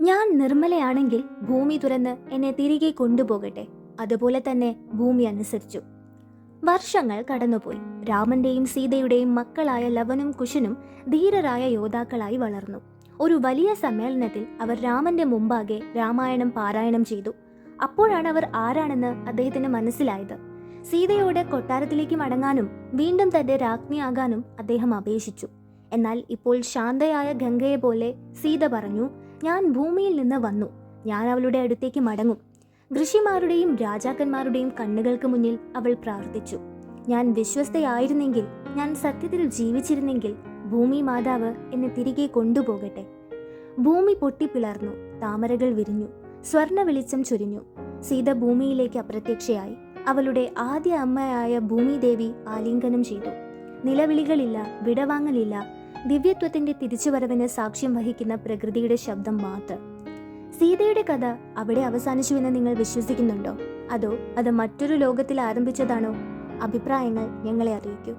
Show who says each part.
Speaker 1: ഞാൻ നിർമ്മലയാണെങ്കിൽ ഭൂമി തുറന്ന് എന്നെ തിരികെ കൊണ്ടുപോകട്ടെ. അതുപോലെ തന്നെ ഭൂമി അനുസരിച്ചു. വർഷങ്ങൾ കടന്നുപോയി. രാമന്റെയും സീതയുടെയും മക്കളായ ലവനും കുശനും ധീരരായ യോദ്ധാക്കളായി വളർന്നു. ഒരു വലിയ സമ്മേളനത്തിൽ അവർ രാമന്റെ മുമ്പാകെ രാമായണം പാരായണം ചെയ്തു. അപ്പോഴാണ് അവർ ആരാണെന്ന് അദ്ദേഹത്തിന് മനസ്സിലായത്. സീതയോട് കൊട്ടാരത്തിലേക്ക് മടങ്ങാനും വീണ്ടും തന്റെ രാജ്ഞിയാകാനും അദ്ദേഹം അപേക്ഷിച്ചു. എന്നാൽ ഇപ്പോൾ ശാന്തയായ ഗംഗയെ പോലെ സീത പറഞ്ഞു ഞാൻ ഭൂമിയിൽ നിന്ന് വന്നു. ഞാൻ അവളുടെ അടുത്തേക്ക് മടങ്ങും. ഋഷിമാരുടെയും രാജാക്കന്മാരുടെയും കണ്ണുകൾക്ക് മുന്നിൽ അവൾ പ്രാർത്ഥിച്ചു. ഞാൻ വിശ്വസ്തയായിരുന്നെങ്കിൽ ഞാൻ സത്യത്തിൽ ജീവിച്ചിരുന്നെങ്കിൽ ഭൂമി മാതാവ് എന്നെ തിരികെ കൊണ്ടുപോകട്ടെ. ഭൂമി പൊട്ടിപ്പിളർന്നു താമരകൾ വിരിഞ്ഞു. സ്വർണ വെളിച്ചം ചൊരിഞ്ഞു. സീത ഭൂമിയിലേക്ക് അപ്രത്യക്ഷയായി. അവളുടെ ആദ്യ അമ്മയായ ഭൂമിദേവി ആലിംഗനം ചെയ്തു. നിലവിളികളില്ല വിടവാങ്ങലില്ല ദിവ്യത്വത്തിന്റെ തിരിച്ചുവരവിന് സാക്ഷ്യം വഹിക്കുന്ന പ്രകൃതിയുടെ ശബ്ദം മാത്രം. സീതയുടെ കഥ അവിടെ അവസാനിച്ചു അവസാനിച്ചുവെന്ന് നിങ്ങൾ വിശ്വസിക്കുന്നുണ്ടോ? അതോ അത് മറ്റൊരു ലോകത്തിൽ ആരംഭിച്ചതാണോ? അഭിപ്രായങ്ങൾ ഞങ്ങളെ അറിയിക്കൂ.